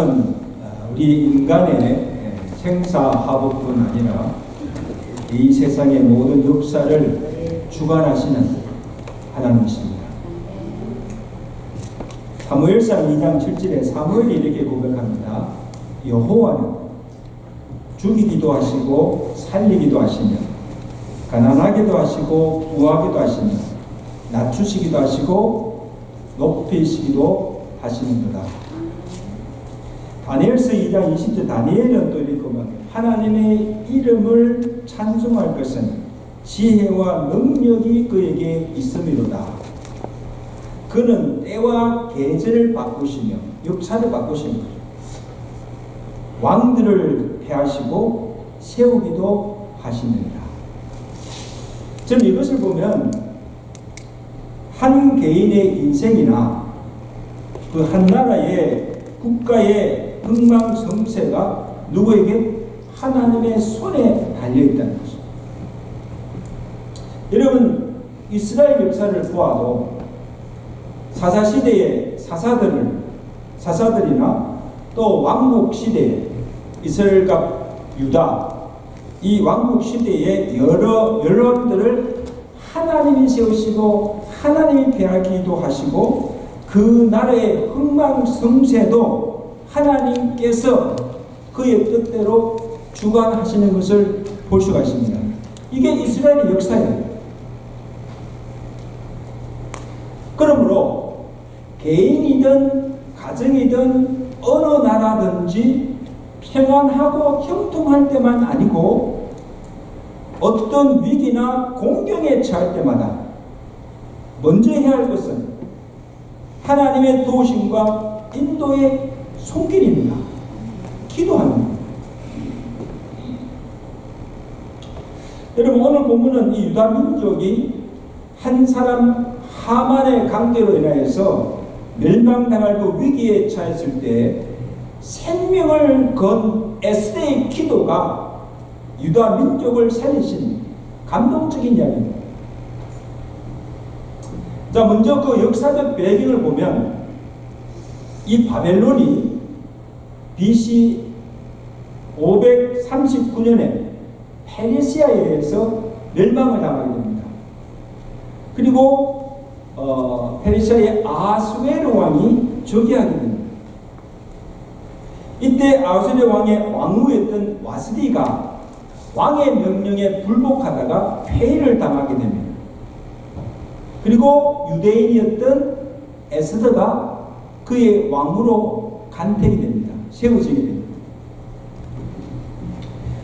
하나님은 아, 우리 인간의 생사화복뿐 아니라 이 세상의 모든 역사를 주관하시는 하나님이십니다. 사무엘상 2장 7절에 사무엘이 이렇게 고백합니다. 여호와는 죽이기도 하시고 살리기도 하시며 가난하게도 하시고 부하게도 하시며 낮추시기도 하시고 높이시기도 하시는도다. 다니엘서 2장 20절 다니엘은 또 이렇게 보면 하나님의 이름을 찬송할 것은 지혜와 능력이 그에게 있음이로다. 그는 때와 계절을 바꾸시며 역사를 바꾸시는 거죠. 왕들을 폐하시고 세우기도 하십니다. 저는 이것을 보면 한 개인의 인생이나 그 한 나라의 국가의 흥망성쇠가 누구에게 하나님의 손에 달려 있다는 것입니다. 여러분 이스라엘 역사를 보아도 사사 시대의 사사들을 사사들이나 또 왕국 시대에 이스라엘과 유다 이 왕국 시대의 여러 여러분들을 하나님이 세우시고 하나님이 배하기도 하시고 그 나라의 흥망성쇠도 하나님께서 그의 뜻대로 주관하시는 것을 볼 수가 있습니다. 이게 이스라엘의 역사예요. 그러므로 개인이든 가정이든 어느 나라든지 평안하고 형통할 때만 아니고 어떤 위기나 공경에 처할 때마다 먼저 해야 할 것은 하나님의 도우심과 인도의 손길입니다. 것. 여러분 오늘 본문은 이 유다 민족이 한 사람 하만의 관계로 인하여서 멸망당할 그 위기에 처했을 때 생명을 건 에스더의 기도가 유다 민족을 살리신 감동적인 이야기입니다. 자, 먼저 그 역사적 배경을 보면 이 바벨론이 BC 539년에 페르시아에 의해서 멸망을 당하게 됩니다. 그리고 어, 페르시아의 아수에르 왕이 즉위하게 됩니다. 이때 아수에르 왕의 왕후였던 와스디가 왕의 명령에 불복하다가 폐위를 당하게 됩니다. 그리고 유대인이었던 에스더가 그의 왕으로 간택이 됩니다. 세워지게 됩니다.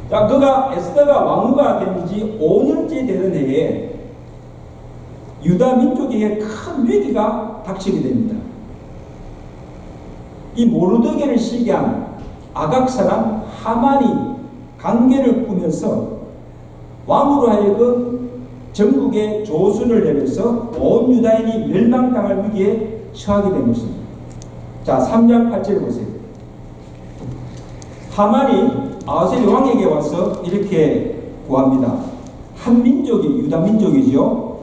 자, 그가 에스더가 왕후가 된 지 5년째 되던 해에 유다 민족에게 큰 위기가 닥치게 됩니다. 이 모르드게를 시기한 아각 사람 하만이 관계를 꾸면서 왕으로 하여금 전국에 조순을 내려서 온 유다인이 멸망당할 위기에 처하게 된 것입니다. 자, 3장 8절 보세요. 하만이 아셀 왕에게 와서 이렇게 구합니다. 한 민족이 유다 민족이죠.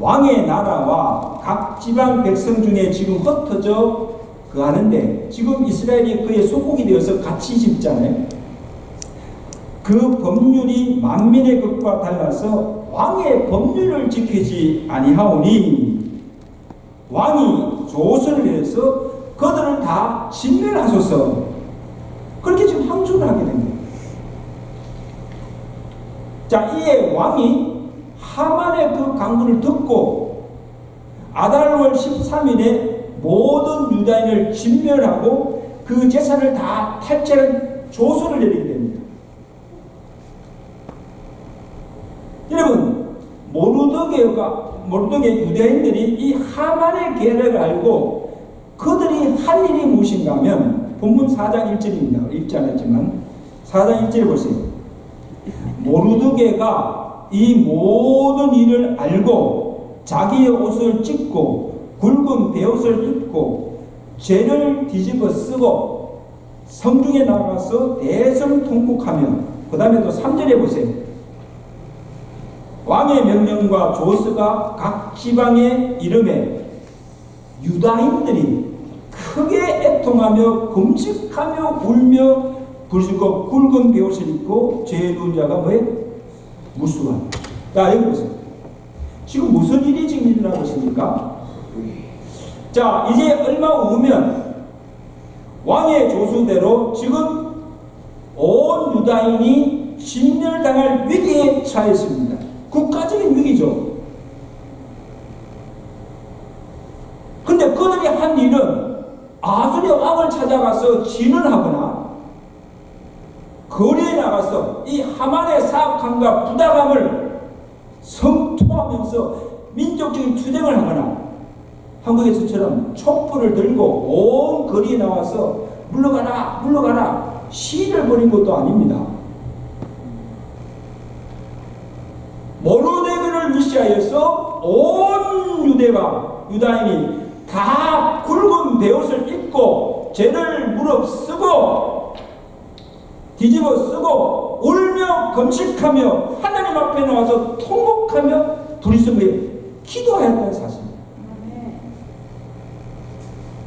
왕의 나라와 각 지방 백성 중에 지금 흩어져 그 하는데 지금 이스라엘이 그의 소국이 되어서 같이 집잖아요. 그 법률이 만민의 것과 달라서 왕의 법률을 지키지 아니하오니 왕이 조선을 해서 그들을 다 진멸하소서 그렇게 지금 항소를 하게 됩니다. 자, 이에 왕이 하만의 그 강구를 듣고 아달월 13일에 모든 유다인을 진멸하고 그 재산을 다 탈취하는 조서를 내리게 됩니다. 여러분, 모르드게가 모르드게 유대인들이 이 하만의 계략을 알고 그들이 한 일이 무엇인가 하면 본문 4장 1절입니다. 읽지 않았지만 4장 1절을 보세요. 모르드게가 이 모든 일을 알고 자기의 옷을 찢고 굵은 베옷을 입고 죄를 뒤집어 쓰고 성중에 나가서 대성통곡하며 그 다음에 또 3절에 보세요. 왕의 명령과 조서가 각 지방의 이름에 유다인들이 크게 애통하며 금식하며 울며 부르짖고 굵은 베옷을 입고 죄의 누운 자가 뭐에 무수한. 자 여기 보세요. 지금 무슨 일이 지금 일어나고 있습니까? 자 이제 얼마 후면 왕의 조수대로 지금 온 유다인이 진멸당할 위기에 처했습니다. 국가적인 위기죠. 근데 그들이 한 일은 왕을 찾아가서 진언하거나 거리에 나가서 이 하만의 사악함과 부당함을 성토하면서 민족적인 투쟁을 하거나 한국에서처럼 촛불을 들고 온 거리에 나와서 물러가라 물러가라 시위를 벌인 것도 아닙니다. 모르데그를 위시하여서 온 유대가 유다인이 다 굵은 베옷을 입고 죄를 무릅쓰고 뒤집어 쓰고 울며 금식하며 하나님 앞에 나와서 통곡하며 부르짖으며 기도하였다는 사실입니다.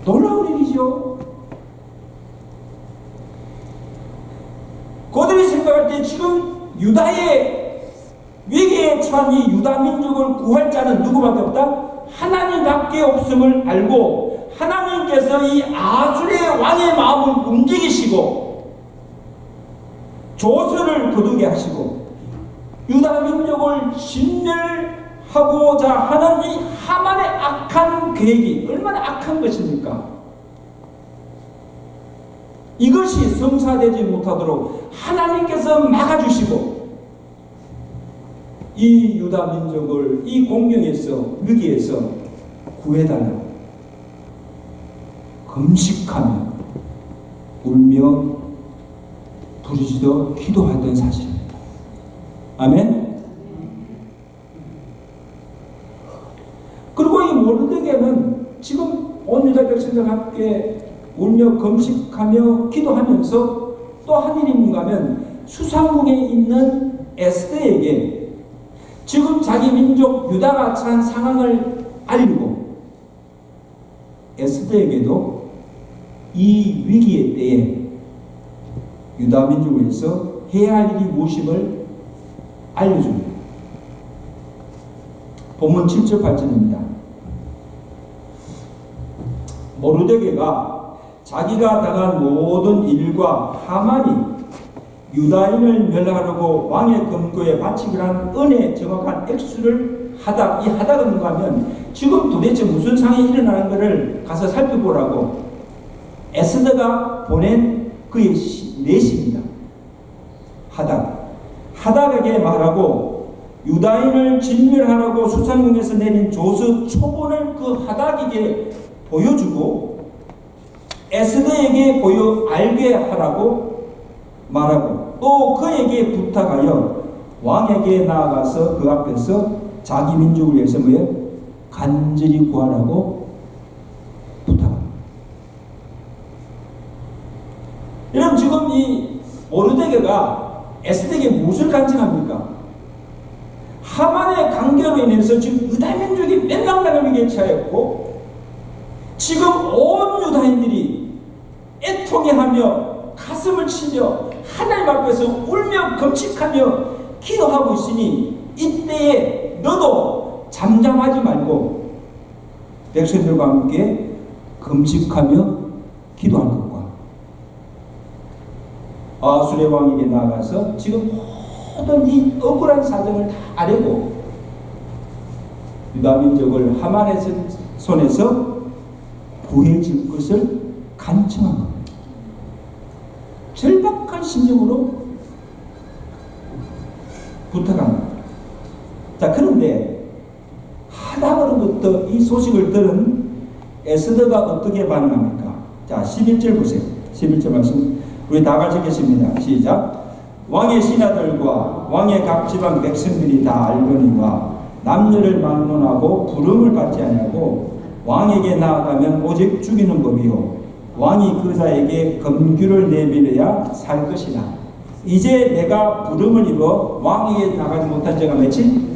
놀라운 일이죠. 그들이 생각할 때 지금 유다의 위기에 처한 이 유다 민족을 구할 자는 누구밖에 없다? 하나님밖에 없음을 알고 하나님 께서 이 아수리의 왕의 마음을 움직이시고 조서를 거두게 하시고 유다 민족을 진멸하고자 하는 이 하만의 악한 계획이 얼마나 악한 것입니까? 이것이 성사되지 못하도록 하나님께서 막아주시고 이 유다 민족을 이 공경에서 위기에서 구해달라고 금식하며 울며 부르짖어 기도하던 사실입니다. 아멘. 그리고 이 모르드게는 지금 온 유다 백성들과 함께 울며 금식하며 기도하면서 또 한 일이 뭔가 하면 수상궁에 있는 에스더에게 지금 자기 민족 유다가 처한 상황을 알리고 에스더에게도 이 위기의 때에 유다 민족을 위해서 해야 할 일이 무엇임을 알려줍니다. 본문 7절 8절입니다. 모르데게가 자기가 당한 모든 일과 하만이 유다인을 멸하려고 왕의 금고에 바치기로 한 은혜 정확한 액수를 하다 이 하다가 뭔가 하면 지금 도대체 무슨 상황이 일어나는 것을 가서 살펴보라고 에스더가 보낸 그의 시, 내시입니다. 하닥. 하닥에게 말하고 유다인을 진멸하라고 수상궁에서 내린 조서 초본을 그 하닥에게 보여주고 에스더에게 보여 알게 하라고 말하고 또 그에게 부탁하여 왕에게 나아가서 그 앞에서 자기 민족을 위해서 뭐에 간절히 구하라고 부탁합니다. 여러분 지금 이 모르데게가 에스더에게 무엇을 간증합니까? 하만의 강결로 인해서 지금 유다 민족이 멸망당을 위기에 처했고 지금 온 유다인들이 애통해하며 가슴을 치며 하나님 앞에서 울며 금식하며 기도하고 있으니 이때에 너도 잠잠하지 말고 백성들과 함께 기도할 것과 아수레 왕에게 나아가서 지금 모든 이 억울한 사정을 다 아뢰고 유다 민족을 하만의 손에서 구해줄 것을 간청한 겁니다. 절박한 심정으로 부탁합니다. 자, 그런데 하다그로부터 이 소식을 들은 에스더가 어떻게 반응합니까? 자, 11절 보세요. 11절 말씀. 우리 다 같이 읽겠습니다. 시작. 왕의 신하들과 왕의 각 지방 백성들이 다 알거니와 남녀를 막론하고 부름을 받지 아니하고 왕에게 나아가면 오직 죽이는 법이요 왕이 그 자에게 검규를 내밀어야 살 것이다. 이제 내가 부름을 입어 왕에게 나가지 못한 지가 며칠?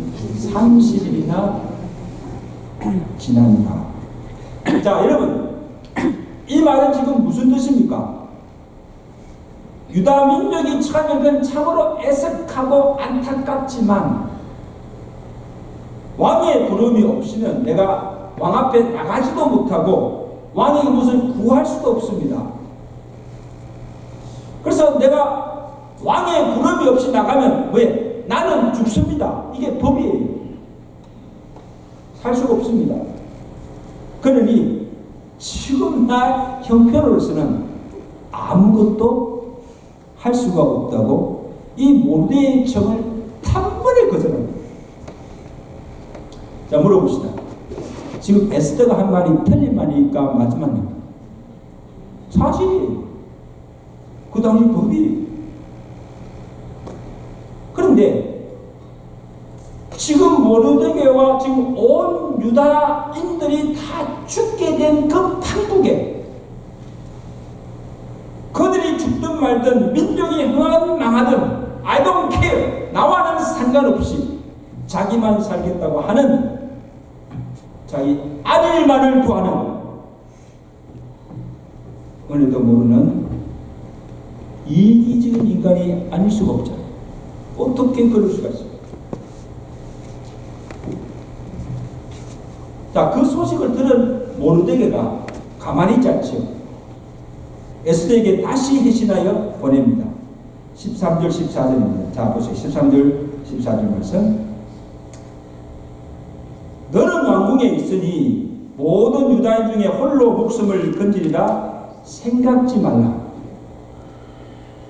30일이나 지납니다. 자, 여러분. 이 말은 지금 무슨 뜻입니까? 유다 민족이 처하면 참으로 애석하고 안타깝지만 왕의 부름이 없으면 내가 왕 앞에 나가지도 못하고 왕에게 무슨 구할 수도 없습니다. 그래서 내가 왕의 부름이 없이 나가면 왜? 나는 죽습니다. 이게 법이에요. 살 수가 없습니다. 그러니 지금 나 형편으로서는 아무것도 할 수가 없다고 이 모르의 청을 단번에 거절합니다. 자 물어봅시다. 지금 에스더가 한 말이 틀린 말이니까 말입니까? 사실이에요. 그 당시 법이. 그런데 지금 모르드게와 지금 온 유다인들이 다 죽게 된 그 판국에 죽든 말든 민족이 흥하든 망하든 I don't care 나와는 상관없이 자기만 살겠다고 하는 자기 아들만을 구하는 은혜도 모르는 이기적인 인간이 아닐 수가 없잖아요. 어떻게 그럴 수가 있어요? 자, 그 소식을 들은 모르데게가 가만히 있지 않죠. 에스더에게 다시 해신하여 보냅니다. 13절 14절입니다. 자, 보세요. 13절 14절 말씀. 너는 왕궁에 있으니 모든 유다인 중에 홀로 목숨을 건지리라 생각지 말라.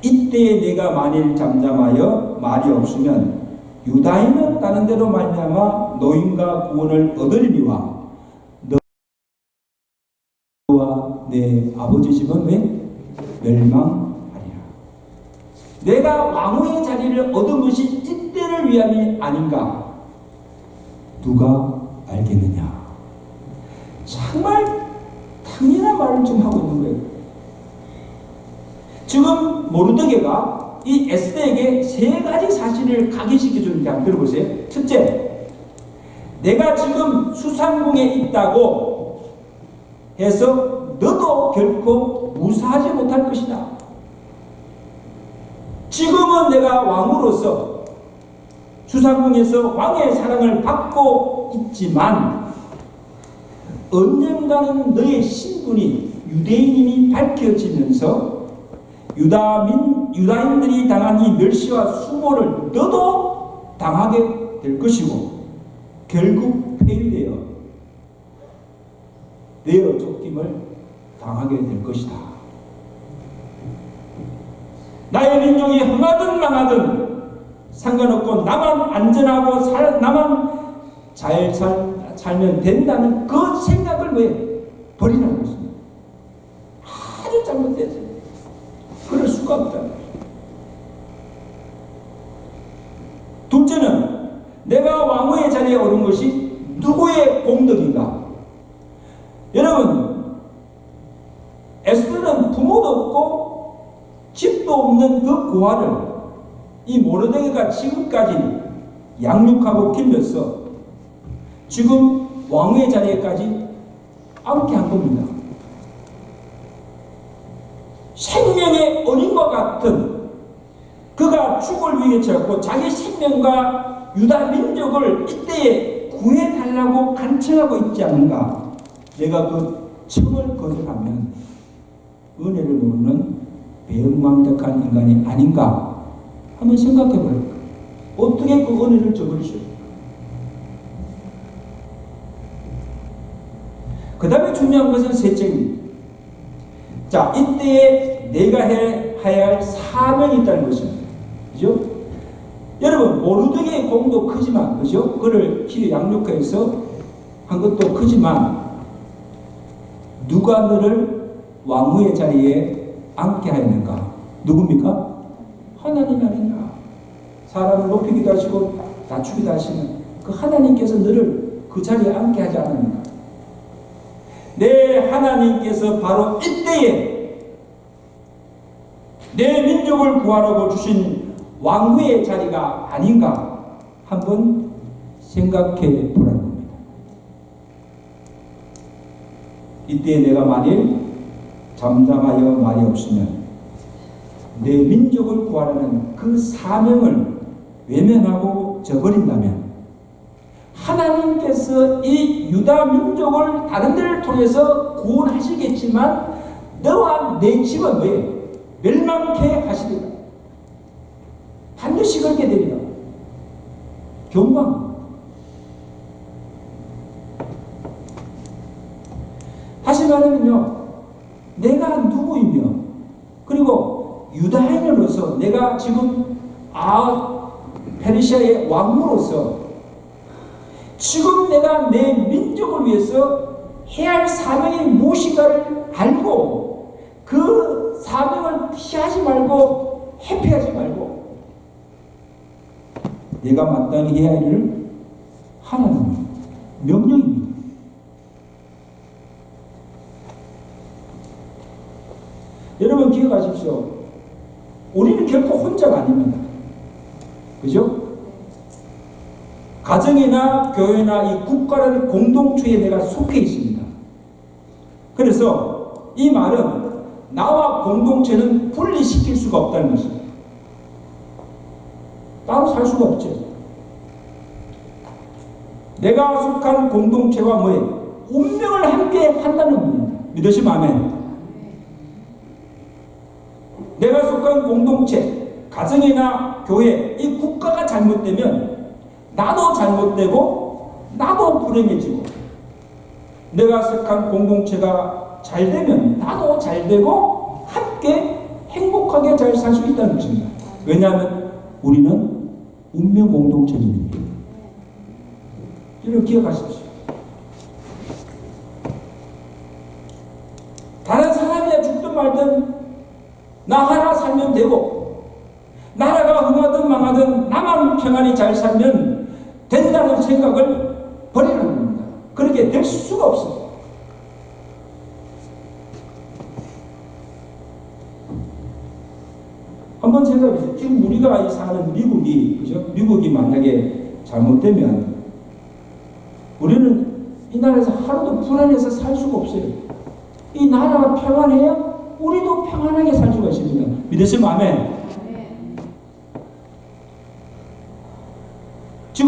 이때에 내가 만일 잠잠하여 말이 없으면 유다인은 다른 데로 말미암아 노인과 구원을 얻으리니와 너와 내 아버지 집은 왜 멸망하리라. 내가 왕후의 자리를 얻은 것이 이때를 위함이 아닌가? 누가 알겠느냐? 정말 당연한 말을 지금 하고 있는 거예요. 지금 모르드게가 이 에스더에게 세 가지 사실을 각인시켜 주는데 한번 들어보세요. 첫째, 내가 지금 수상궁에 있다고 해서 너도 결코 무사하지 못할 것이다. 지금은 내가 왕으로서 수상궁에서 왕의 사랑을 받고 있지만 언젠가는 너의 신분이 유대인임이 밝혀지면서 유다민 유다인들이 당한 이 멸시와 수모를 너도 당하게 될 것이고 결국 폐위되어 내어 쫓김을 당하게 될 것이다. 나의 민족이 흥하든 망하든 상관없고 나만 안전하고 살, 나만 잘 살, 살면 된다는 그 생각을 왜 버리라는 것입니다. 아주 잘못됐어요. 그럴 수가 없다. 둘째는 내가 왕후의 자리에 오른 것이 누구의 공덕인가? 여러분, 에스더는 부모도 없고 집도 없는 그 고아를 이 모르드게가 지금까지 양육하고 길러서 지금 왕후의 자리에까지 앉게 한 겁니다. 생명의 어린과 같은 그가 죽을 위해 졌고 자기 생명과 유다 민족을 이때에 구해달라고 간청하고 있지 않은가? 내가 그 청을 거절하면 은혜를 모르는 배은망덕한 인간이 아닌가? 한번 생각해 볼까? 어떻게 그 은혜를 저버리셔? 그 다음에 중요한 것은 셋째입니다. 자, 이때에 내가 해, 해야 할 사명이 있다는 것입니다. 그죠? 여러분, 모르드게의 공도 크지만, 그죠? 그를 키 양육해서 한 것도 크지만, 누가 너를 왕후의 자리에 앉게 하였는가? 누굽니까? 하나님 아닌가? 사람을 높이기도 하시고, 낮추기도 하시는 그 하나님께서 너를 그 자리에 앉게 하지 않았는가? 내 하나님께서 바로 이때에 내 민족을 구하라고 주신 왕후의 자리가 아닌가 한번 생각해 보라는 겁니다. 이때 내가 만일 잠잠하여 말이 없으면 내 민족을 구하라는 그 사명을 외면하고 저버린다면 하나님께서 이 유다 민족을 다른 데를 통해서 구원하시겠지만 너와 내 집은 왜 멸망케 하시리라. 반드시 그렇게 되리라. 경망. 다시 말하면요. 내가 누구이며 그리고 유다인으로서 내가 지금 아 페르시아의 왕으로서 지금 내가 내 민족을 위해서 해야 할 사명이 무엇인가를 알고 그 사명을 피하지 말고 회피하지 말고 내가 마땅히 해야 할 일을 하나님 명령입니다. 여러분 기억하십시오. 우리는 결코 혼자가 아닙니다. 그죠? 가정이나 교회나 이 국가라는 공동체에 내가 속해 있습니다. 그래서 이 말은 나와 공동체는 분리시킬 수가 없다는 것입니다. 따로 살 수가 없죠. 내가 속한 공동체와 뭐예요? 운명을 함께 한다는 겁니다. 믿으시면 아멘. 내가 속한 공동체, 가정이나 교회, 이 국가가 잘못되면 나도 잘못되고 나도 불행해지고 내가 속한 공동체가 잘 되면 나도 잘 되고 함께 행복하게 잘 살 수 있다는 것입니다. 왜냐하면 우리는 운명 공동체입니다. 이걸 기억하십시오. 다른 사람이야 죽든 말든 나 하나 살면 되고 나라가 흥하든 망하든 나만 평안히 잘 살면 된다는 생각을 버리는 겁니다. 그렇게 될 수가 없습니다. 한번 생각해 보세요. 지금 우리가 이 사는 미국이, 그죠? 미국이 만약에 잘못되면 우리는 이 나라에서 하루도 불안해서 살 수가 없어요. 이 나라가 평안해야 우리도 평안하게 살 수가 있습니다. 믿으시면 아멘.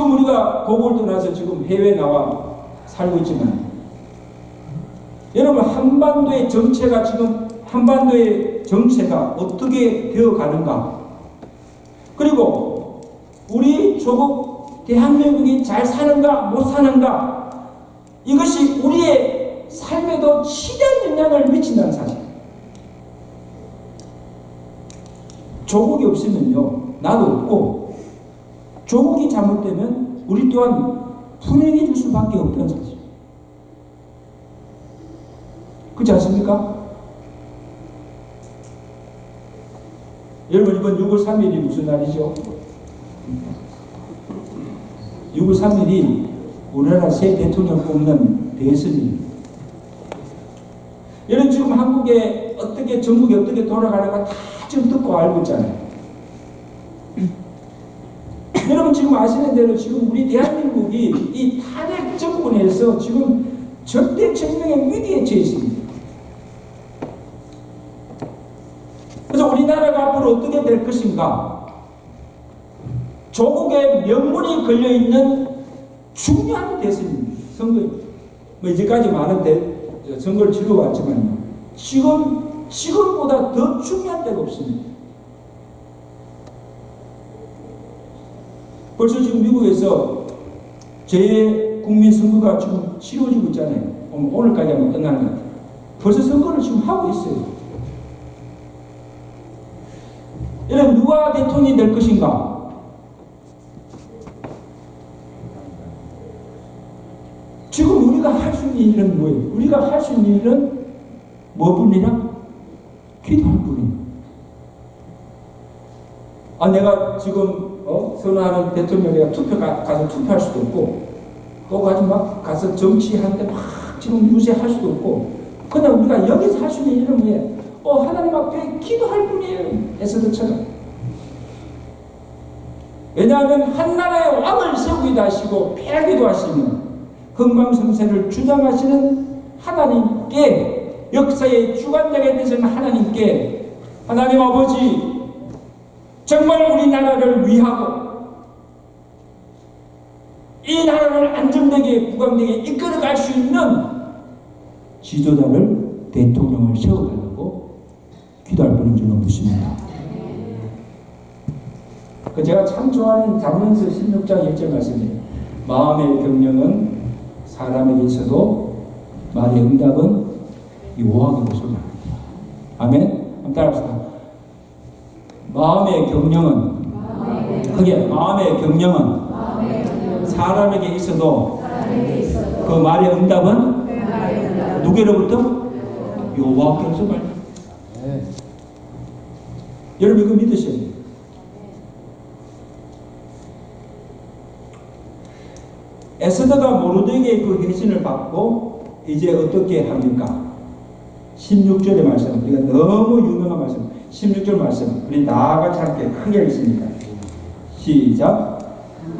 지금 우리가 고국을 떠나서 지금 해외에 나와 살고 있지만. 여러분 한반도의 정체가 지금 한반도의 정체가 어떻게 되어 가는가? 그리고 우리 조국 대한민국이 잘 사는가 못 사는가? 이것이 우리의 삶에도 치대한 영향을 미친다는 사실. 조국이 없으면요 나도 없고 조국이 잘못되면 우리 또한 불행해질 수밖에 없다는 사실. 그렇지 않습니까? 여러분 이번 6월 3일이 무슨 날이죠? 6월 3일이 우리나라 새 대통령 뽑는 대선입니다. 여러분 지금 한국에 어떻게 전국이 어떻게 돌아가는가 다 지금 듣고 알고 있잖아요. 여러분 지금 아시는 대로 지금 우리 대한민국이 이 탄핵 정권에서 지금 절대 증명의 위기에 처해 있습니다. 그래서 우리나라가 앞으로 어떻게 될 것인가? 조국의 명분이 걸려 있는 중요한 대선입니다. 선거 뭐 이제까지 많은 대, 선거를 치러왔지만 지금 지금보다 더 중요한 때가 없습니다. 벌써 지금 미국에서 재국민 선거가 지금 치러지고 있잖아요. 오늘까지 하면 끝나는 것 같아요. 벌써 선거를 지금 하고 있어요. 여러분 누가 대통령이 될 것인가? 지금 우리가 할 수 있는 일은 뭐예요? 우리가 할 수 있는 일은 뭐뿐이냐? 기도할 뿐이에요. 아 내가 지금 어? 선호하는 대통령이 투표 가, 가서 투표할 수도 없고 또 가지 막 가서 정치하는데 막 지금 유세할 수도 없고 그냥 우리가 여기서 할 수 있는 일은 뭐예요? 어 하나님 앞에 기도할 뿐이에요 에스더처럼 왜냐하면 한 나라의 왕을 세우기도 하시고 패하기도 하시는 흥망성쇠를 주장하시는 하나님께 역사의 주관자가 되신 하나님께 하나님 아버지 정말 우리나라를 위하고 이 나라를 안정되게 부강되게 이끌어갈 수 있는 지도자를 대통령을 세워달라고 기도할 뿐인 줄로 믿습니다. 그 제가 참 좋아하는 자문서 16장 1절 말씀이에요. 마음의 경영은 사람에게 있어도 말의 응답은 여호와께로서 나옵니다. 아멘. 한번 따라합시다. 마음의 경영은 크게 마음의 경영은 사람에게 있어도 그 말의 응답은 누구로부터 여호와께로서 말입니다. 여러분 이거 믿으셔야 돼요. 에스더가 모르드에게 그 회신을 받고 이제 어떻게 합니까? 16절의 말씀, 우리가 너무 유명한 말씀, 16절 말씀, 우리 다 같이 함께 크게 읽습니다. 시작.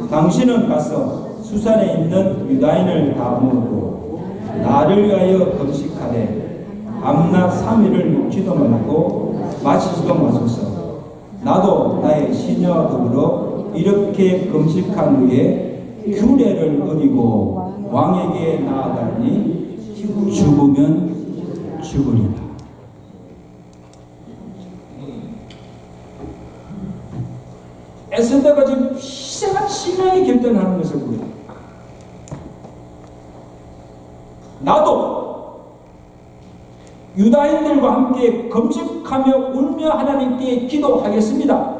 당신은 가서 수산에 있는 유다인을 다 모으고 나를 위하여 금식하되 밤낮 3일을 먹지도 말고 마시지도 마소서. 나도 나의 시녀와 더불어 이렇게 금식한 후에 규례를 어기고 왕에게 나아가니 죽으면 죽으리라. 에스더가 지금 희생한 신앙의 결단하는 것을 보여요. 나도 유다인들과 함께 검색하며 울며 하나님께 기도하겠습니다.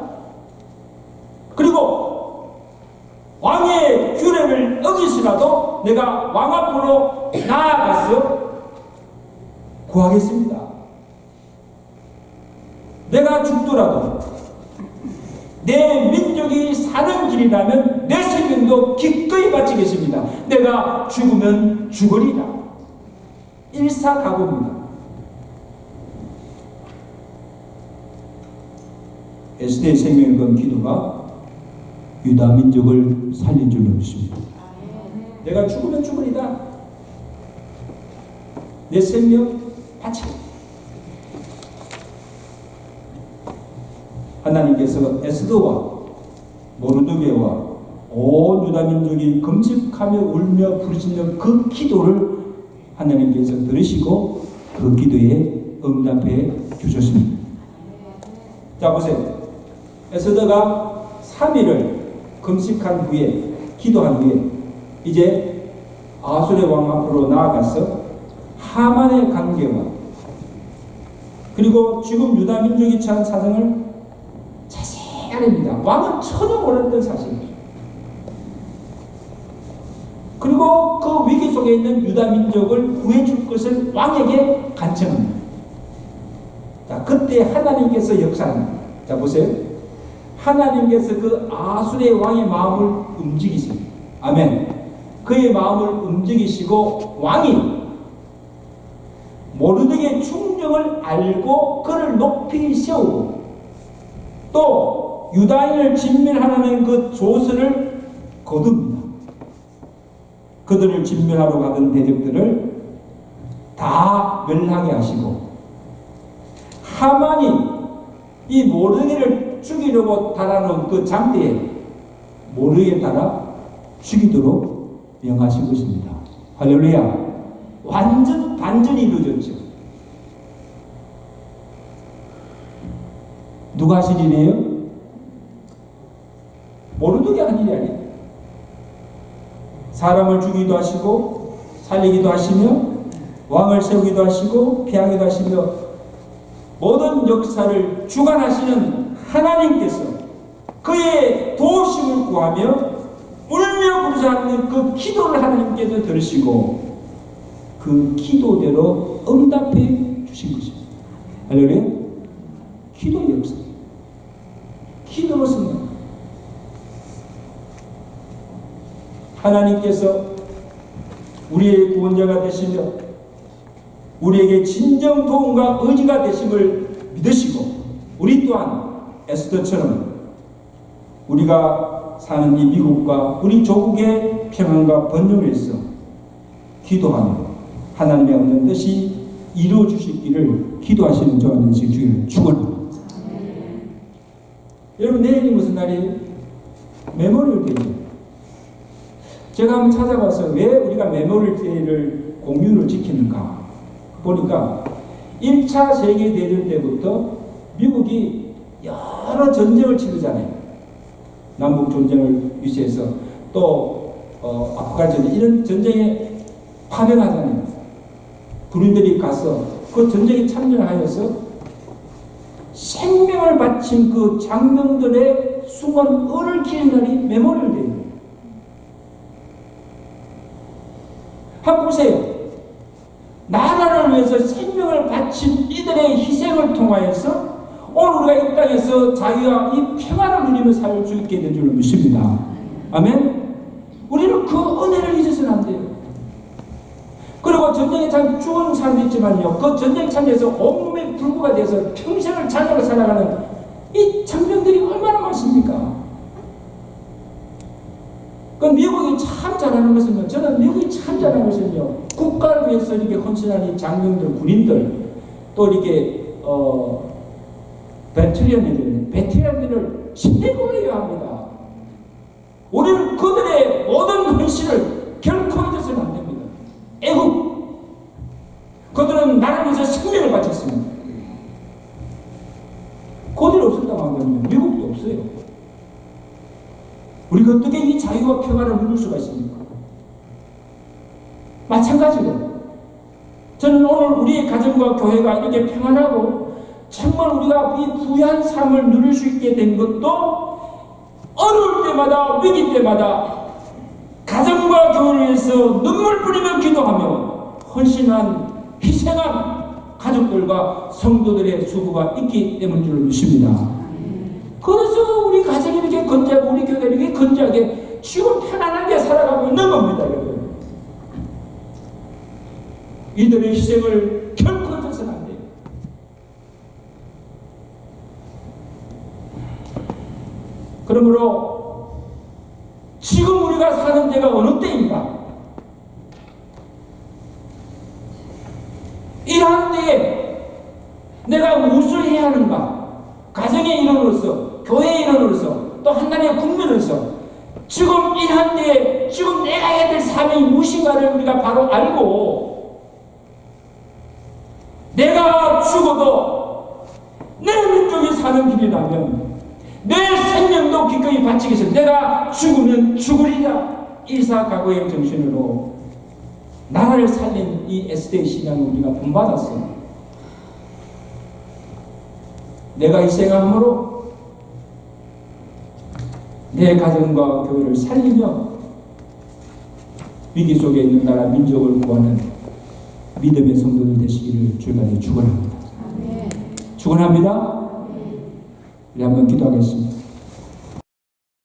그리고 왕의 규례를 어기시라도 내가 왕 앞으로 나아가서 구하겠습니다. 내가 죽더라도 내 민족이 사는 길이라면 내 생명도 기꺼이 바치겠습니다. 내가 죽으면 죽으리라. 일사각오입니다. 에스더의 생명을 건 기도가 유다 민족을 살린 줄로 믿습니다. 내가 죽으면 죽으리다. 내 생명 바치. 하나님께서 에스더와 모르드게와 온 유다 민족이 금식하며 울며 부르짖는 그 기도를 하나님께서 들으시고 그 기도에 응답해 주셨습니다. 자 보세요. 에스더가 3일을 금식한 후에 기도한 후에 이제 아수르의 왕 앞으로 나아가서 하만의 관계와 그리고 지금 유다 민족이 처한 사정을 아닙니다. 왕은 전혀 몰랐던 사실입니다. 그리고 그 위기 속에 있는 유다 민족을 구해줄 것을 왕에게 간청합니다. 자, 그때 하나님께서 역사합니다. 자, 보세요. 하나님께서 그 아수르의 왕의 마음을 움직이십니다. 아멘. 그의 마음을 움직이시고 왕이 모르드게 충정을 알고 그를 높이 세우고 또 유다인을 진멸하라는 그 조서를 거둡니다. 그들을 진멸하러 가던 대적들을 다 멸하게 하시고 하만이 이 모르게를 죽이려고 달아놓은 그 장대에 모르게 따라 죽이도록 명하신 것입니다. 할렐루야. 완전 반전이 이루어졌죠. 누가 하신 일이에요? 모르게 한 일이 아니에요. 사람을 죽이기도 하시고 살리기도 하시며 왕을 세우기도 하시고 피하기도 하시며 모든 역사를 주관하시는 하나님께서 그의 도우심을 구하며 울며 부르짖는 그 기도를 하나님께서 들으시고 그 기도대로 응답해 주신 것입니다. 할렐루야. 기도의 역사. 기도로 승리. 하나님께서 우리의 구원자가 되시며 우리에게 진정 도움과 의지가 되심을 믿으시고 우리 또한 에스더처럼 우리가 사는 이 미국과 우리 조국의 평안과 번영을 위해서 기도하며 하나님의 없는 뜻이 이루어 주시기를 기도하시는 저와 되시기 주기를 축원합니다. 여러분 내일이 무슨 날이에요? 메모리얼 데이. 제가 한번 찾아봐서 왜 우리가 데이를 공휴일을 지키는가 보니까 1차 세계대전 때부터 미국이 여러 전쟁을 치르잖아요. 남북 전쟁을 유치해서 또 어, 아프간 전쟁 이런 전쟁에 파병하잖아요. 군인들이 가서 그 전쟁에 참전하여서 생명을 바친 그 장병들의 수건 을을 기는 날이 메모리얼 데이예요. 한 번 보세요. 나라를 위해서 생명을 바친 이들의 희생을 통하여서 오늘 우리가 이 땅에서 자유와 이 평안을 누리며 살수 있게 된 줄로 믿습니다. 아멘. 우리는 그 은혜를 잊어서는 안 돼요. 그리고 전쟁에 참 죽은 사람도 있지만요. 그 전쟁 참에서 온몸에 불구가 돼서 평생을 자녀로 살아가는 이 장병들이 얼마나 많습니까? 그 미국이 참 잘하는 것은요. 저는 미국이 참 잘하는 것은요. 국가를 위해서 이렇게 헌신하는 이 장병들, 군인들, 또 이렇게 어 베테랑들, 베테랑들을 신뢰고려해야 합니다. 우리는 그들의 모든 헌신을 결코 잊어서는 안 됩니다. 애국. 그들은 나를 위해서 생명을 바쳤습니다. 그들 없었다고 하면 미국도 없어요. 우리가 어떻게 이 자유와 평화를 누릴 수가 있습니까? 마찬가지로 저는 오늘 우리 가정과 교회가 이렇게 평안하고 정말 우리가 이 부유한 삶을 누릴 수 있게 된 것도 어려울 때마다 위기 때마다 가정과 교회를 위해서 눈물 뿌리며 기도하며 헌신한 희생한 가족들과 성도들의 수고가 있기 때문인 줄 믿습니다. 건재하고 우리 교회가 이렇게 건재하게 지금 편안하게 살아가고 있는 겁니다. 이들의 희생을 결코 잊어서는 안 돼요. 그러므로 지금 우리가 사는 때가 어느 때인가? 이러한 때에 내가 무엇을 해야 하는가? 가정의 일원으로서, 교회의 일원으로서, 또 하나님의 국민으로서 지금 이러한 때에 지금 내가 해야 될 사명이 무엇인가를 우리가 바로 알고 내가 죽어도 내 민족이 사는 길이라면 내 생명도 기꺼이 위해서 내가 죽으면 죽으리라. 일사각오의 정신으로 나라를 살린 이 에스테이 신앙을 우리가 본받았어 내가 희생함으로 내 가정과 교회를 살리며 위기 속에 있는 나라 민족을 구하는 믿음의 성도들 되시기를 주간에 축원합니다. 축원합니다. 우리 한번 기도하겠습니다.